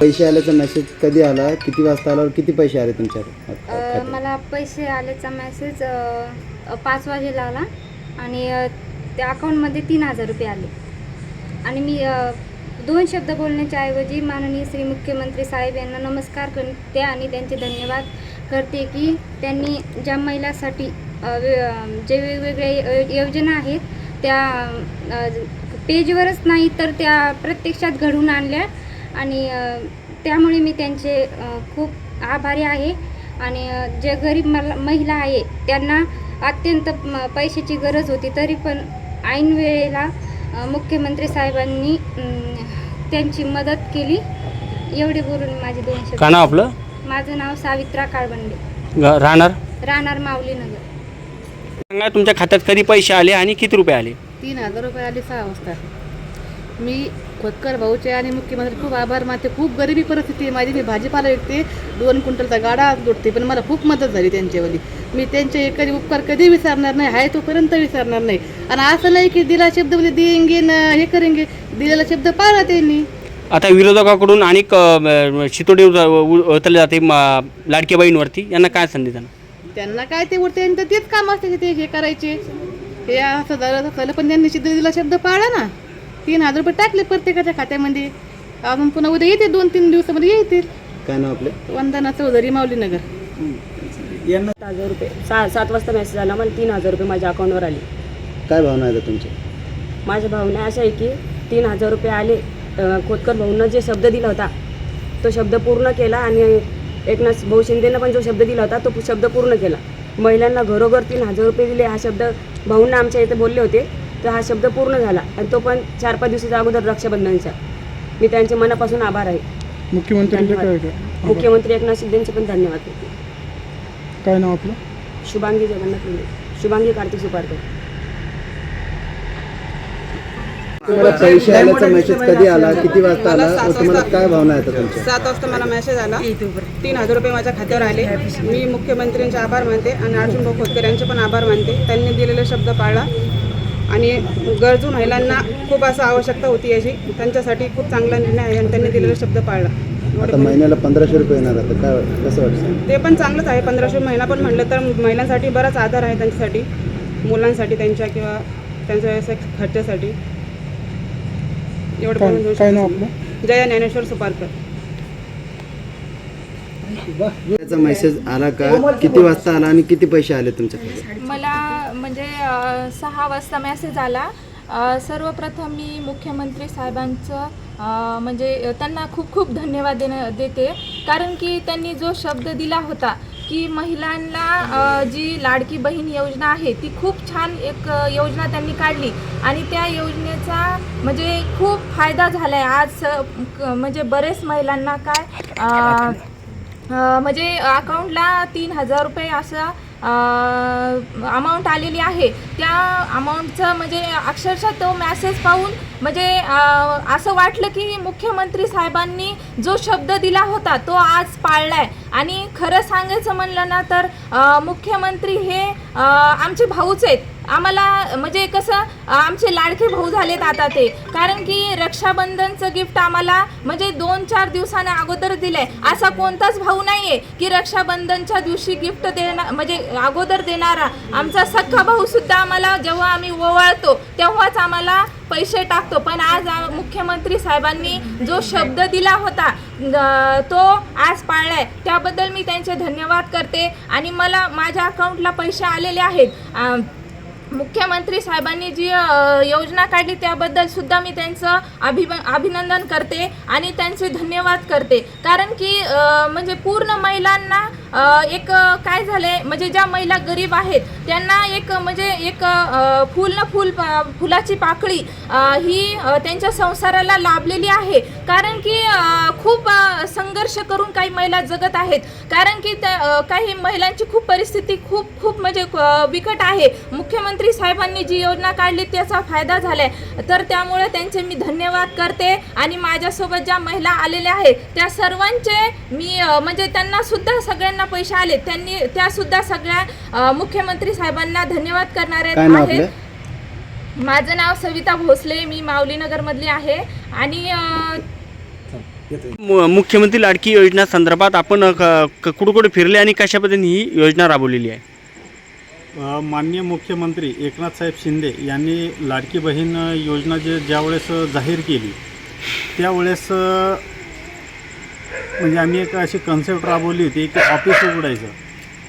पैसे आल्याचा मेसेज कधी आला? किती वाजता आला? किती पैसे आले तुमच्या अ, खात्यात? मला पैसे आल्याचा मेसेज पाच वाजेला आला आणि अ, त्या अकाउंटमध्ये तीन हजार रुपये आले. आणि मी अ, दोन शब्द बोलण्याच्या ऐवजी माननीय श्री मुख्यमंत्री साहेब यांना नमस्कार करते आणि त्यांचे धन्यवाद करते की त्यांनी ज्या महिलासाठी अ, वे- अ, जे वेगवेगळे यो- योजना आहेत त्या अ, पेजवरच नाही तर त्या प्रत्यक्षात घडवून आणल्या. आणि त्यामुळे मी त्यांचे खूप आभारी आहे. आणि जे गरीब मला महिला आहे त्यांना अत्यंत पैशाची गरज होती. तरी पण ऐन वेळेला मुख्यमंत्री साहेबांनी त्यांची मदत केली. एवढे बोलून माझे दोन का नाव आपलं? माझं नाव सावित्रा काळबंडे. राहणार? राहणार माऊली नगर. सांगा तुमच्या खात्यात कधी पैसे आले आणि किती रुपये आले? तीन हजार रुपये आले सहा वाजता. मी खोतकर भाऊचे आणि मुख्यमंत्री खूप आभार मानते. खूप गरिबी परिस्थिती आहे माझी. मी भाजीपाला विकते दोन क्विंटलचा गाडा जोडते पण मला खूप मदत झाली त्यांच्यावाली मी त्यांचे एकही उपकार कधी विसरणार नाही आहे तोपर्यंत विसरणार नाही. आणि असं नाही की दिला शब्द म्हणजे देंगे न हे करेंगे. दिलेला शब्द पाळला त्यांनी. आता विरोधकाकडून अनेक अ, शितोडे उज- उ- उचलले जाते बहीणवरती. यांना काय संधी देणार? त्यांना काय ते उरते तेच काम असते की ते हे करायचे. हे असं झालं पण त्यांनी सिद्ध दिला शब्द पाळला ना. तीन हजार रुपये टाकले प्रत्येकाच्या खात्यामध्ये. अजून पुन्हा उद्या येते दोन तीन दिवसामध्ये येतील. काय नाव आपले? वंदना चौधरी माऊली नगर सात हजार रुपये. सा सात वाजता मेसेज आला मला तीन हजार रुपये माझ्या अकाउंटवर आले. काय भावना आहे आता तुमच्या? माझ्या भावना अशा आहे की तीन हजार रुपये आले. अं, खोतकर भाऊंना जे शब्द दिला होता तो शब्द पूर्ण केला आणि एकनाथ भाऊ शिंदेनं पण जो शब्द दिला होता तो शब्द पूर्ण केला. महिलांना घरोघर तीन हजार रुपये दिले हा शब्द भाऊंना आमच्या इथे बोलले होते. तर हा शब्द पूर्ण झाला आणि तो पण चार पाच दिवसाच्या अगोदर रक्षाबंधनचा. मी त्यांचे मनापासून आभार आहे. धन्यवाद. मुख्यमंत्री एकनाथ शिंदेचे पण धन्यवाद. काय नाव आपलं? शुभांगी जगन्नाथ मुंडे. शुभांगी कार्तिक सुपारकर. तुम्हाला पैसे आल्याचा मेसेज कधी आला? किती वाजता आला? व तुम्हाला काय भावना तुमच्या? सात वाजता मला मेसेज आला. तीन हजार रुपये माझ्या खात्यावर आले. मी मुख्यमंत्र्यांचे आभार मानते आणि अर्जुन भाऊ खोतकर यांचे पण आभार मानते. त्यांनी दिलेला शब्द पाळला आणि गरजू महिलांना खूप असं आवश्यकता होती याची. त्यांच्यासाठी खूप चांगला निर्णय आहे आणि त्यांनी दिलेला शब्द पाळला. आता महिन्याला पंधराशे रुपये येणार आता. काय कसं वाटतं? ते पण चांगलंच आहे. पंधराशे महिना पण म्हटलं तर महिलांसाठी बराच आधार आहे त्यांच्यासाठी. मुलांसाठी त्यांच्या किंवा त्यांच्या व्यवसाय खर्चासाठी. एवढं जया ज्ञानेश्वर सुपारकर. त्याचा मेसेज आला का? किती वाजता आला आणि किती पैसे आले तुमच्या मला म्हणजे सहा वाजता मेसेज आला. सर्वप्रथम मी मुख्यमंत्री साहेबांचं म्हणजे त्यांना खूप खूप धन्यवाद देणं देते. कारण की त्यांनी जो शब्द दिला होता की महिलांना जी लाडकी बहीण योजना आहे ती खूप छान एक योजना त्यांनी काढली. आणि त्या योजनेचा म्हणजे खूप फायदा झाला आहे आज क- म्हणजे बरेच महिलांना काय म्हणजे अकाउंटला तीन हजार रुपये असं अमाऊंट आलेली आहे. त्या अमाऊंटचं म्हणजे अक्षरशः तो मॅसेज पाहून म्हणजे असं वाटलं की मुख्यमंत्री साहेबांनी जो शब्द दिला होता तो आज पाळलाय. आणि खरं सांगायचं म्हणलं ना तर मुख्यमंत्री हे आमचे भाऊच आहेत. आम्हाला म्हणजे कसं आमचे लाडके भाऊ झालेत आता ते. कारण की रक्षाबंधनचं गिफ्ट आम्हाला म्हणजे दोन चार दिवसाने अगोदर दिलंय. असा कोणताच भाऊ नाहीये की रक्षाबंधनच्या दिवशी गिफ्ट देणार म्हणजे अगोदर देणारा. आमचा सख्खा भाऊ सुद्धा आम्हाला जेव्हा आम्ही ओवाळतो तेव्हाच आम्हाला पैसे टाकतो. पण आज मुख्यमंत्री साहेबांनी जो शब्द दिला होता तो आज पाळलाय. त्याबद्दल मी त्यांचे धन्यवाद करते. आणि मला माझ्या अकाउंटला पैसे आलेले आहेत. मुख्यमंत्री साहेबांनी जी योजना काढली त्याबद्दल सुद्धा मी त्यांचं अभिब अभिनंदन करते आणि त्यांचे धन्यवाद करते. कारण की म्हणजे पूर्ण महिलांना एक काय झाले म्हणजे ज्या महिला गरीब आहेत त्यांना एक म्हणजे एक अ, फुल न फुल फुलाची पाकळी ही त्यांच्या संसाराला लाभलेली आहे. कारण की खूप संघर्ष करून काही महिला जगत आहेत. कारण की त्या काही महिलांची खूप परिस्थिती खूप खूप म्हणजे बिकट आहे. मुख्यमंत्री साहेबांनी जी योजना काढली त्याचा फायदा झालाय. तर त्यामुळे त्यांचे मी धन्यवाद करते आणि माझ्यासोबत ज्या महिला आलेल्या आहेत त्या सर्वांचे मी म्हणजे त्यांना सुद्धा सगळ्यांना पैसे आले त्यांनी त्या सुद्धा सगळ्या मुख्यमंत्री साहेबांना धन्यवाद करणारे आहेत. माझं नाव सविता भोसले मी माऊलीनगरमधली आहे आणि मुख्यमंत्री लाडकी योजना संदर्भात आपण कुठं कुठे फिरले आणि कशा पद्धतीने ही योजना राबवलेली आहे? माननीय मुख्यमंत्री एकनाथ साहेब शिंदे यांनी लाडकी बहीण योजना जे ज्यावेळेस जाहीर केली त्यावेळेस म्हणजे आम्ही एक अशी कन्सेप्ट राबवली होती की ऑफिस उघडायचं.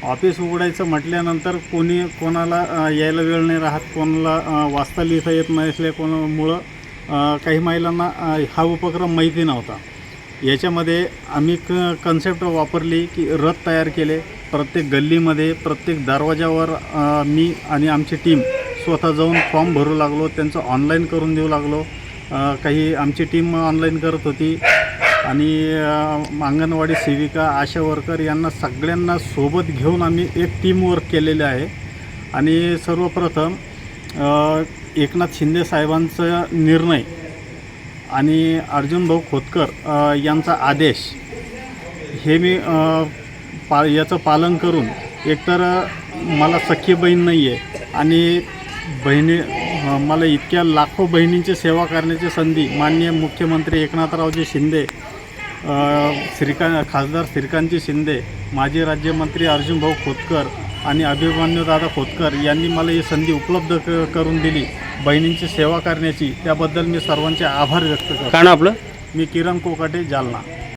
ऑफिस उघडायचं म्हटल्यानंतर कोणी कोणाला यायला वेळ नाही राहत कोणाला वाचता लिहिता येत नसल्या कोणामुळं काही महिलांना हा उपक्रम माहिती नव्हता. याच्यामध्ये आम्ही क कन्सेप्ट वापरली की रथ तयार केले. प्रत्येक गल्लीमध्ये प्रत्येक दरवाजावर मी आणि आमची टीम स्वतः जाऊन फॉर्म भरू लागलो त्यांचं ऑनलाईन करून देऊ लागलो. काही आमची टीम ऑनलाईन करत होती. आणि अंगणवाडी सेविका आशा वर्कर यांना सगळ्यांना सोबत घेऊन आम्ही एक टीम वर्क केलेले आहे. आणि सर्वप्रथम एकनाथ शिंदे साहेबांचा निर्णय आणि अर्जुनभाऊ खोतकर यांचा आदेश हे मी पा याचं पालन करून एकतर मला सख्खी बहीण नाही आहे आणि बहिणी मला इतक्या लाखो बहिणींची सेवा करण्याची संधी माननीय मुख्यमंत्री एकनाथरावजी शिंदे अ, श्रीकांत खासदार श्रीकांतजी शिंदे माजी राज्यमंत्री अर्जुनभाऊ खोतकर आणि अभिमन्यू दादा खोतकर यांनी मला ही संधी उपलब्ध क करून दिली बहिणींची सेवा करण्याची. त्याबद्दल मी सर्वांचे आभार व्यक्त करतो. आपलं? मी किरण कोकाटे जालना.